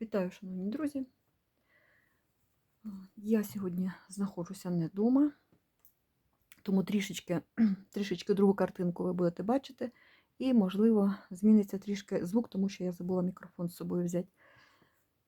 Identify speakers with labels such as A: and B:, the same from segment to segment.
A: Вітаю, шановні друзі. Я сьогодні знаходжуся не вдома, тому трішечки, трішечки другу картинку ви будете бачити, і, можливо, зміниться трішки звук, тому що я забула мікрофон з собою взяти.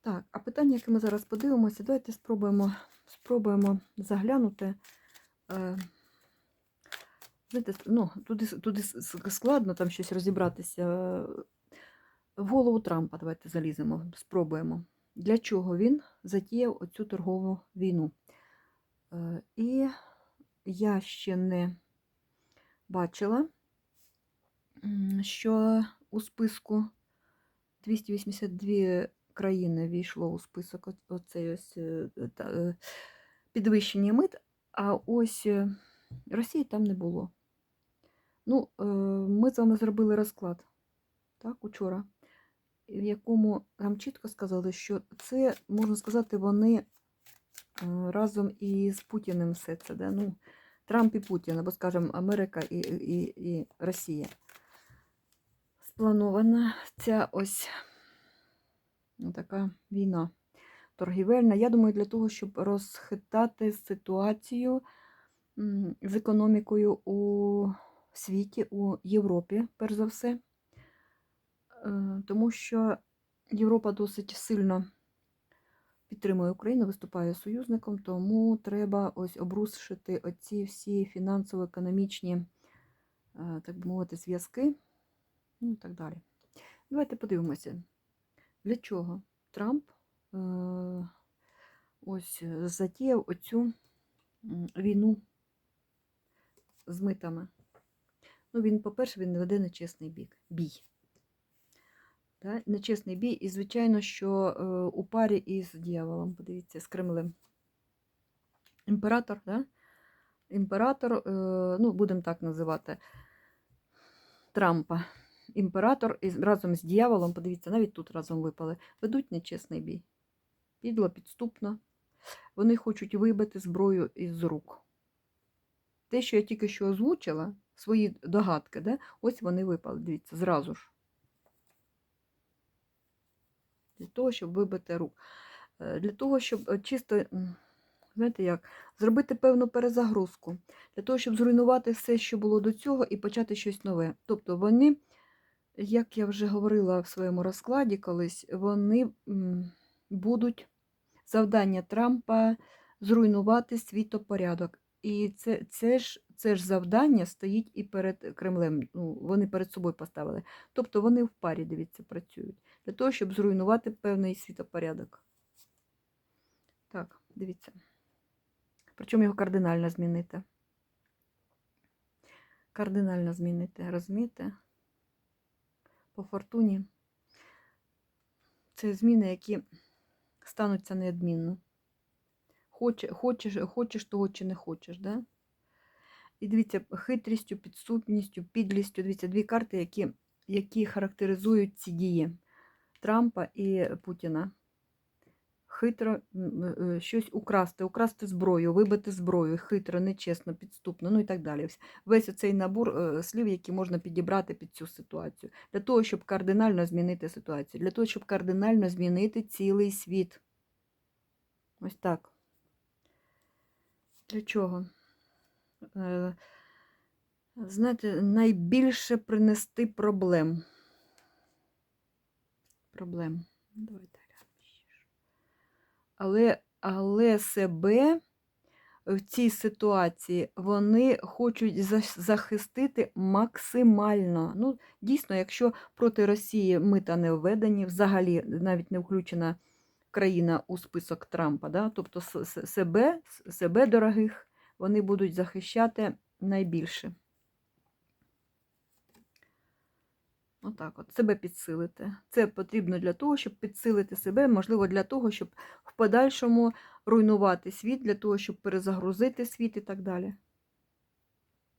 A: Так, а питання, яке ми зараз подивимося, давайте спробуємо, спробуємо заглянути. Е, знаєте, ну, туди, туди складно там щось розібратися. В голову Трампа давайте заліземо, спробуємо. Для чого він затіяв оцю торгову війну? Е, І я ще не бачила, що у списку 282 країни війшло у список оцей ось е, е, підвищення мит, а ось Росії там не було. Ну, ми з вами зробили розклад так, учора в якому нам чітко сказали, що це, можна сказати, вони разом із Путіним все це, да? ну, Трамп і Путін, або, скажімо, Америка і, і, і Росія. Спланована ця ось ну, така війна торгівельна. Я думаю, для того, щоб розхитати ситуацію з економікою у світі, у Європі, перш за все. Е, тому що Європа досить сильно підтримує Україну, виступає союзником, тому треба ось обрушити оці всі фінансово-економічні, е, так би мовити, зв'язки ну і так далі. Давайте подивимося, для чого Трамп е, ось затіяв оцю війну з митами. Ну, він, по-перше, він веде нечесний бік, бій. Да? Нечесний бій, і, звичайно, що у парі із дьяволом, подивіться, з Кремлем. Імператор, да? імператор, ну, будемо так називати, Трампа. Імператор і разом з дьяволом, подивіться, навіть тут разом випали, ведуть нечесний бій. Підло, підступно. Вони хочуть вибити зброю із рук. Те, що я тільки що озвучила, свої догадки, да? ось вони випали, дивіться, зразу ж для того, щоб вибити рук. Е, для того, щоб е, чисто, знаєте як, зробити певну перезагрузку, для того, щоб зруйнувати все, що було до цього, і почати щось нове. Тобто вони, як я вже говорила в своєму розкладі колись, вони будуть завдання Трампа зруйнувати світопорядок. І це це, ж це ж завдання стоїть і перед Кремлем. Ну, Вони перед собою поставили. Тобто вони в парі, дивіться, працюють для того, щоб зруйнувати певний світопорядок. Так, дивіться. Причому його кардинально змінити. Кардинально змінити, розумієте? По фортуні. Це зміни, які стануться неодмінно. Хочеш, хочеш, хочеш того чи не хочеш, да? І дивіться, хитрістю, підступністю, підлістю. Дивіться, дві карти, які які характеризують ці дії. Трампа і Путіна. Хитро е, щось украсти, украсти зброю, вибити зброю, хитро, нечесно, підступно, ну і так далі. Весь оцей набор е, слів, які можна підібрати під цю ситуацію. Для того, щоб кардинально змінити ситуацію, для того, щоб кардинально змінити цілий світ. Ось так. Для чого? Е, знаєте, найбільше принести проблем проблем. Але, але себе в цій ситуації вони хочуть захистити максимально. Ну, Дійсно, якщо проти Росії мита не введені, взагалі навіть не включена країна у список Трампа, да? тобто себе, себе дорогих, вони будуть захищати найбільше. Отак от, себе підсилити. Це потрібно для того, щоб підсилити себе, можливо, для того, щоб в подальшому руйнувати світ, для того, щоб перезагрузити світ і так далі.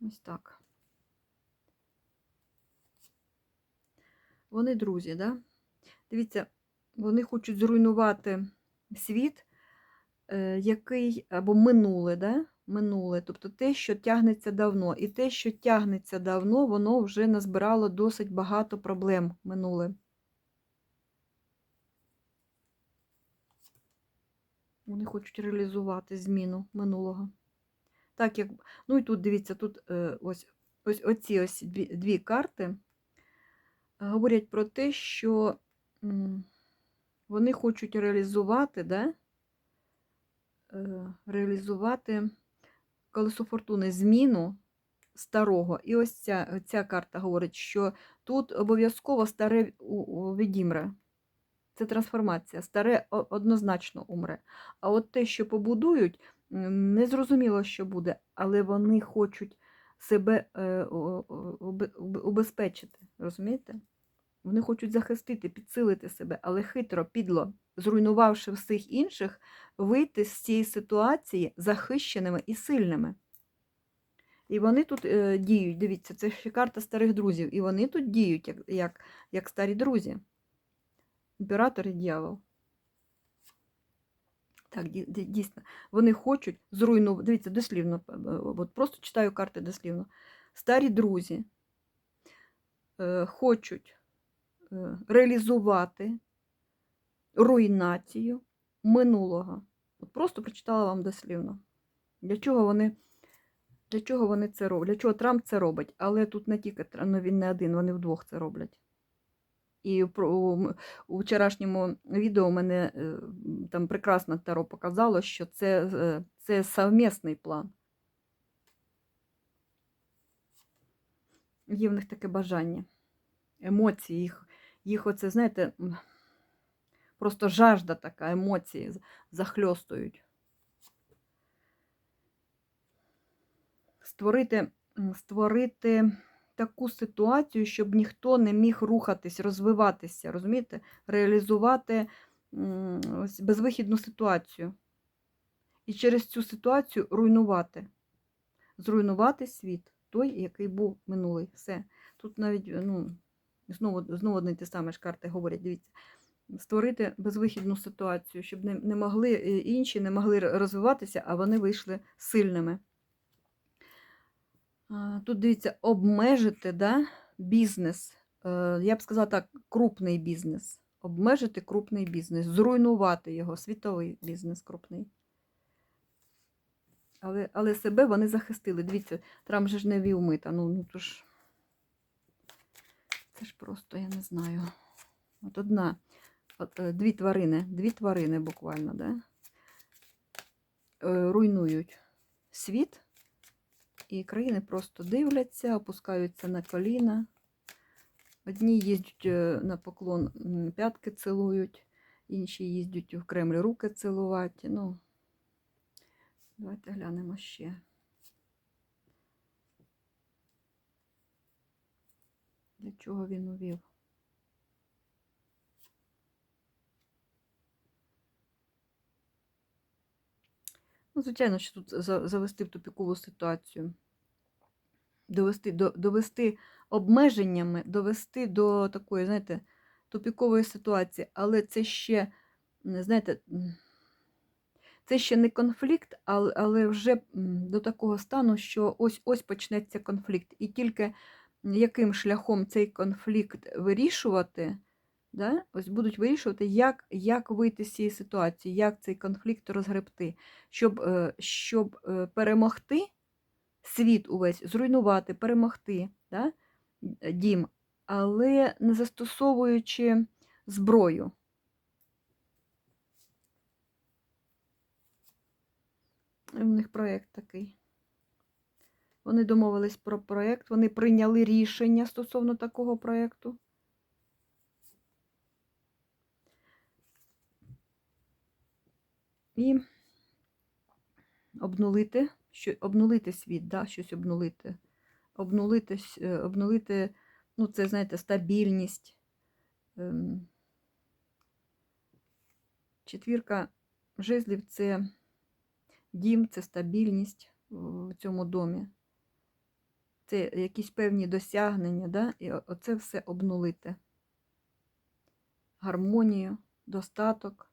A: Ось так. Вони друзі, да? Дивіться, вони хочуть зруйнувати світ, е, який або минуле, да? Минуле, тобто те, що тягнеться давно. І те, що тягнеться давно, воно вже назбирало досить багато проблем минуле. Вони хочуть реалізувати зміну минулого. Так як, ну і тут дивіться, тут е, ось, ось оці ось дві, карти е, говорять про те, що вони хочуть реалізувати, да? е, реалізувати колесо фортуни зміну старого. І ось ця, ця карта говорить, що тут обов'язково старе відімре. Це трансформація. Старе однозначно умре. А от те, що побудують, не зрозуміло, що буде, але вони хочуть себе е, убезпечити. Розумієте? Вони хочуть захистити, підсилити себе, але хитро, підло, зруйнувавши всіх інших, вийти з цієї ситуації захищеними і сильними. І вони тут е, діють, дивіться, це ще карта старих друзів. І вони тут діють як, як, як старі друзі. Імператор і дьявол. Так, ді- ді- дійсно. Вони хочуть зруйнувати. Дивіться, дослівно, е, е, от просто читаю карти дослівно. Старі друзі е, хочуть реалізувати руйнацію минулого. От просто прочитала вам дослівно. Для чого вони, для чого вони це роблять? Для чого Трамп це робить? Але тут не тільки ну, він не один, вони вдвох це роблять. І у, вчорашньому відео мене е, там прекрасно Таро показало, що це, е, це совмісний план. Є в них таке бажання, емоції, їх, їх оце, знаєте, просто жажда така, емоції захльостують. Створити, створити таку ситуацію, щоб ніхто не міг рухатись, розвиватися, розумієте? Реалізувати ось безвихідну ситуацію. І через цю ситуацію руйнувати. Зруйнувати світ, той, який був минулий. Все. Тут навіть, ну, знову, знову одні ті самі ж карти говорять, дивіться, створити безвихідну ситуацію, щоб не, не могли е, інші не могли розвиватися, а вони вийшли сильними. Тут дивіться, обмежити да, бізнес. Е, Я б сказала так, крупний бізнес. Обмежити крупний бізнес, зруйнувати його, світовий бізнес крупний. Але, але себе вони захистили. Дивіться, Трамп же ж не вів мита. Ну, ну то ж. Це ж просто, я не знаю. От одна, от, е, дві тварини, дві тварини буквально, да? Е, руйнують світ. І країни просто дивляться, опускаються на коліна. Одні їздять е, на поклон, п'ятки цілують, інші їздять в Кремль руки цілувати. Ну, давайте глянемо ще. Для чого він увів? Ну, звичайно, що тут завести в тупікову ситуацію. Довести, до, довести обмеженнями, довести до такої, знаєте, тупікової ситуації. Але це ще, знаєте, це ще не конфлікт, але, вже до такого стану, що ось ось почнеться конфлікт. І тільки яким шляхом цей конфлікт вирішувати, да? ось будуть вирішувати, як, як вийти з цієї ситуації, як цей конфлікт розгребти, щоб, е, щоб е, перемогти світ увесь, зруйнувати, перемогти да? дім, але не застосовуючи зброю. В них проєкт такий. Вони домовились про проєкт, вони прийняли рішення стосовно такого проєкту. І обнулити, що, обнулити світ, да, щось обнулити. Обнулити, е, обнулити, ну, це, знаєте, стабільність. Ем. Четвірка жезлів це дім, це стабільність в цьому домі. Це якісь певні досягнення, да? і оце все обнулити. Гармонію, достаток.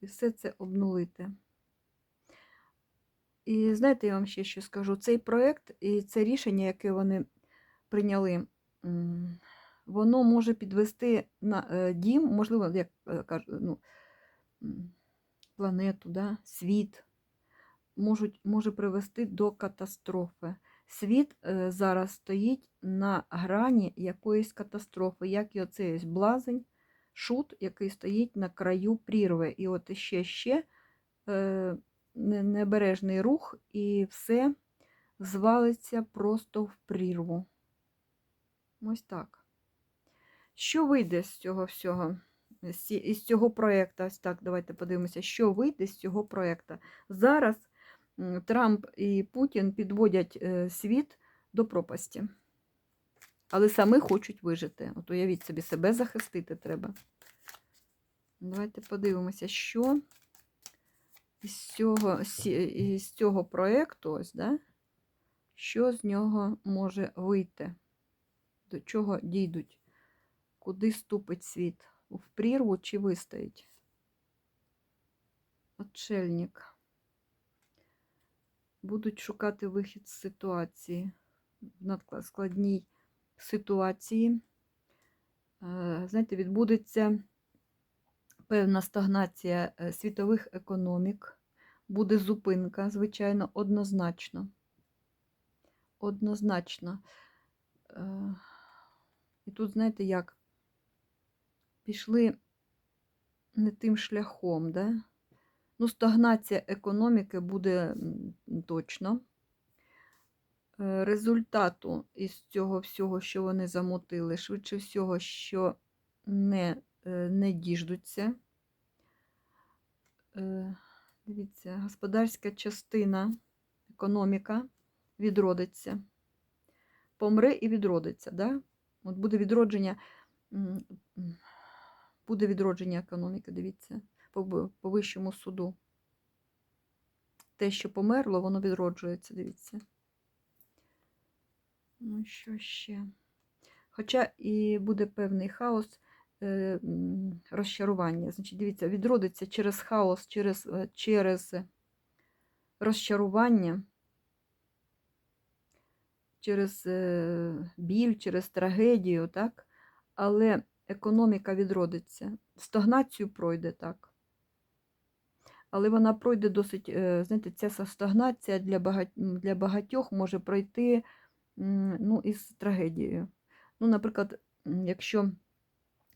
A: І все це обнулити. І знаєте, я вам ще що скажу: цей проєкт і це рішення, яке вони прийняли, воно може підвести на е, дім, можливо, як е, кажу, ну, планету, да? світ, можуть, може привести до катастрофи. Світ е, зараз стоїть на грані якоїсь катастрофи, як і оцей блазень, шут, який стоїть на краю прірви. І от ще е, небережний рух, і все звалиться просто в прірву. Ось так. Що вийде з цього всього? З цього проєкту, ось так, давайте подивимося, що вийде з цього проєкту. Зараз Трамп і Путін підводять е, світ до пропасті. Але самі хочуть вижити. От уявіть собі, себе захистити треба. Давайте подивимося, що із цього, із цього проєкту, ось, да, що з нього може вийти, до чого дійдуть, куди ступить світ, в прірву чи вистоїть. Отшельник. Будуть шукати вихід з ситуації, в надкла- складній ситуації. Е, Знаєте, відбудеться певна стагнація е, світових економік, буде зупинка, звичайно, однозначно. Однозначно. Е, І тут, знаєте, як пішли не тим шляхом, да? Ну, стагнація економіки буде точно. Е, Результату із цього всього, що вони замотили, швидше всього, що не, е, не діждуться. Е, Дивіться, господарська частина, економіка відродиться. Помре і відродиться. Да? От буде відродження, буде відродження економіки, дивіться, по, вищому суду. Те, що померло, воно відроджується, дивіться. Ну, що ще? Хоча і буде певний хаос, е, розчарування. Значить, дивіться, відродиться через хаос, через, е, через розчарування, через е, біль, через трагедію, так? Але економіка відродиться. Стагнацію пройде так. Але вона пройде досить, е, знаєте, ця стагнація для багать- для багатьох може пройти ну, із трагедією. Ну, наприклад, якщо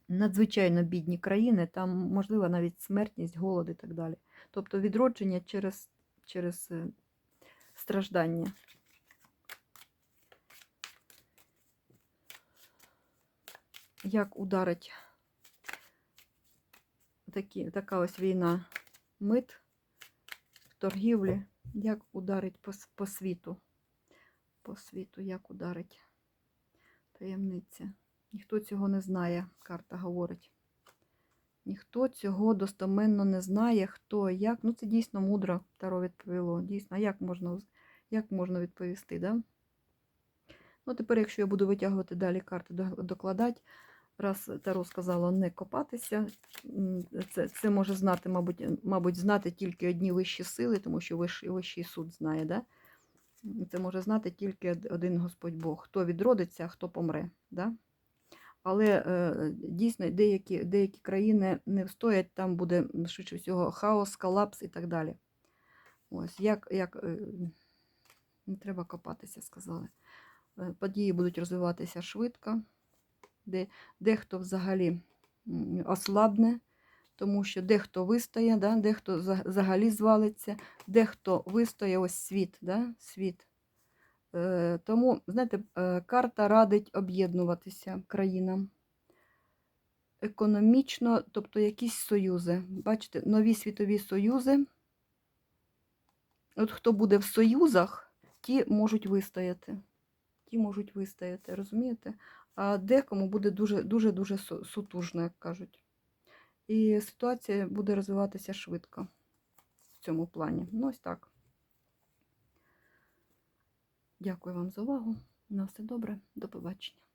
A: надзвичайно бідні країни, там можлива навіть смертність, голод і так далі. Тобто відродження через, через е, страждання. Як ударить такі, така ось війна мит торгівлі, як ударить по, по світу. По світу, як ударить таємниця. Ніхто цього не знає, карта говорить. Ніхто цього достоменно не знає, хто, як. Ну, це дійсно мудро Таро відповіло. Дійсно, як можна, як можна відповісти, да? Ну, тепер, якщо я буду витягувати далі карти, докладати, раз Таро сказала не копатися, це, це може знати, мабуть, мабуть, знати тільки одні вищі сили, тому що вищий, вищий суд знає, да? Це може знати тільки один Господь Бог, хто відродиться, а хто помре. Да? Але е, дійсно деякі, деякі країни не встоять, там буде швидше всього хаос, колапс і так далі. Ось, як, як е, не треба копатися, сказали. Е, Події будуть розвиватися швидко, де, дехто взагалі ослабне, тому що дехто вистоє, да, дехто взагалі звалиться, дехто вистоє ось світ. Да, світ. Е, Тому, знаєте, е, карта радить об'єднуватися країнам економічно, тобто якісь союзи. Бачите, нові світові союзи. От хто буде в союзах, ті можуть вистояти. Ті можуть вистояти, розумієте? А декому буде дуже дуже дуже сутужно, як кажуть. І ситуація буде розвиватися швидко в цьому плані. Ну, ось так. Дякую вам за увагу. На все добре. До побачення.